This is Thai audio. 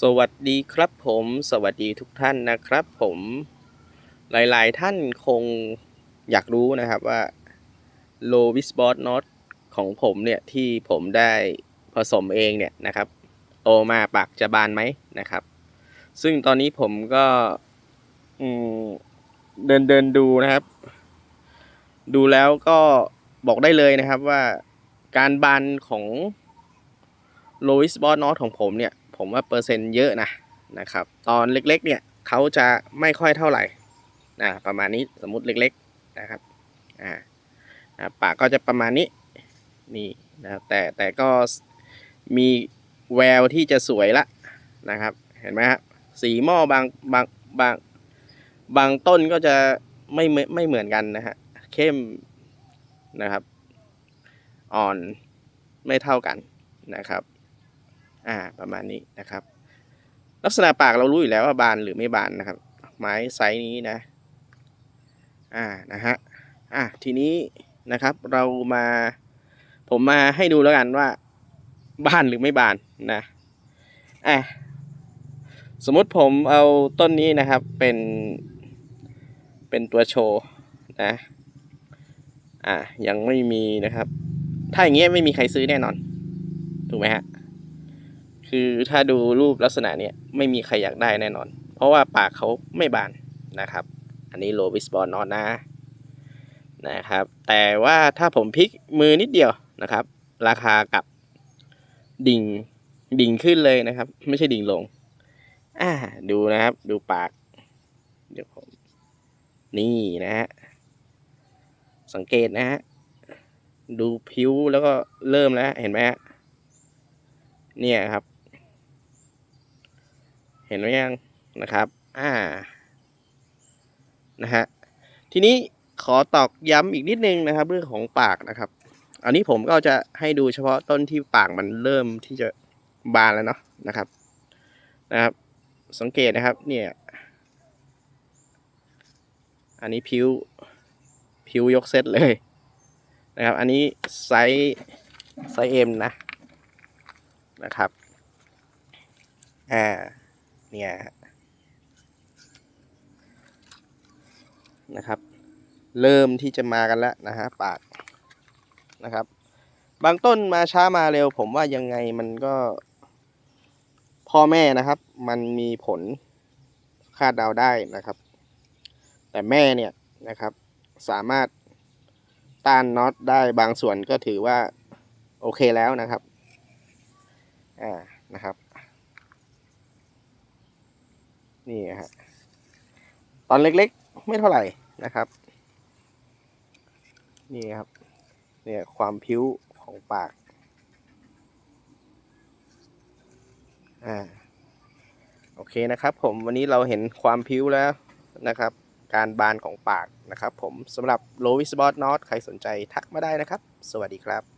สวัสดีครับผมสวัสดีทุกท่านนะครับ ผมหลาย ๆ ท่านคงอยากรู้นะครับว่า l o w i s b o t Not ของผมเนี่ยที่ผมได้ผสมเองเนี่ยนะครับโตมาปากจะบานไหมนะครับ ซึ่งตอนนี้ผมก็เดินเดินดูนะครับ ดูแล้วก็บอกได้เลยนะครับว่าการบานของโลวิสบอสนอตของผมเนี่ย ผมว่าเปอร์เซ็นต์เยอะนะนะครับ ตอนเล็กๆเนี่ยเขาจะไม่ค่อยเท่าไหร่นะประมาณนี้สมมติเล็กๆนะครับอ่าอ่าปากก็จะประมาณนี้นี่นะครับแต่แต่ก็มีแววที่จะสวยละนะครับ เห็นไหมครับสีหม้อบางบางบางบางต้นก็จะไม่ไม่เหมือนกันนะฮะเข้มนะครับ อ่อนไม่เท่ากันนะครับ อ่าประมาณนี้นะครับ ลักษณะปากเรารู้อยู่แล้วว่าบานหรือไม่บานนะครับ ไม้ไซส์นี้นะ อ่านะฮะอะทีนี้นะครับเรามาผมมาให้ดูแล้วกันว่า บานหรือไม่บานนะอะสมมติผมเอาต้นนี้นะครับเป็น เป็นตัวโชว์นะอะยังไม่มีนะครับ ถ้าอย่างเงี้ยไม่มีใครซื้อแน่นอน ถูกไหมฮะ คือถ้าดูรูปลักษณะเนี้ยไม่มีใครอยากได้แน่นอน เพราะว่าปากเขาไม่บานนะครับ อันนี้โลวิสบอลนอนนะนะครับ แต่ว่าถ้าผมพลิกมือนิดเดียวนะครับ ราคากับดิ่งดิ่งขึ้นเลยนะครับ ไม่ใช่ดิ่งลง อ่า ดูนะครับ ดูปาก เดี๋ยวผมนี่นะฮะสังเกตนะฮะดูผิวแล้วก็เริ่มแล้วเห็นไหมฮะเนี่ยครับ เห็นไหมยังนะครับ อ่า นะฮะ ทีนี้ขอตอกย้ำอีกนิดนึงนะครับ เรื่องของปากนะครับ อันนี้ผมก็จะให้ดูเฉพาะต้นที่ปากมันเริ่มที่จะบานแล้วเนาะนะครับ นะครับ สังเกตนะครับ เนี่ย อันนี้ผิวผิวยกเซตเลยนะครับ อันนี้ไซส์ไซส์เอ็มนะ นะครับ อ่า เนี่ยนะครับ เริ่มที่จะมากันแล้วนะฮะปากนะครับ บางต้นมาช้ามาเร็ว ผมว่ายังไงมันก็ พ่อแม่นะครับ มันมีผลคาดเดาได้นะครับ แต่แม่เนี่ยนะครับ สามารถต้านน็อตได้บางส่วนก็ถือว่า โอเคแล้วนะครับ อ่านะครับ นี่ฮะตอนเล็กๆ ไม่เท่าไหร่นะครับ นี่ครับเนี่ยความผิวของปากอ่าโอเคนะครับ ผมวันนี้เราเห็นความผิวแล้วนะครับ การบานของปากนะครับ ผมสำหรับ Low w i s b o t Not ใครสนใจทักมาได้นะครับ สวัสดีครับ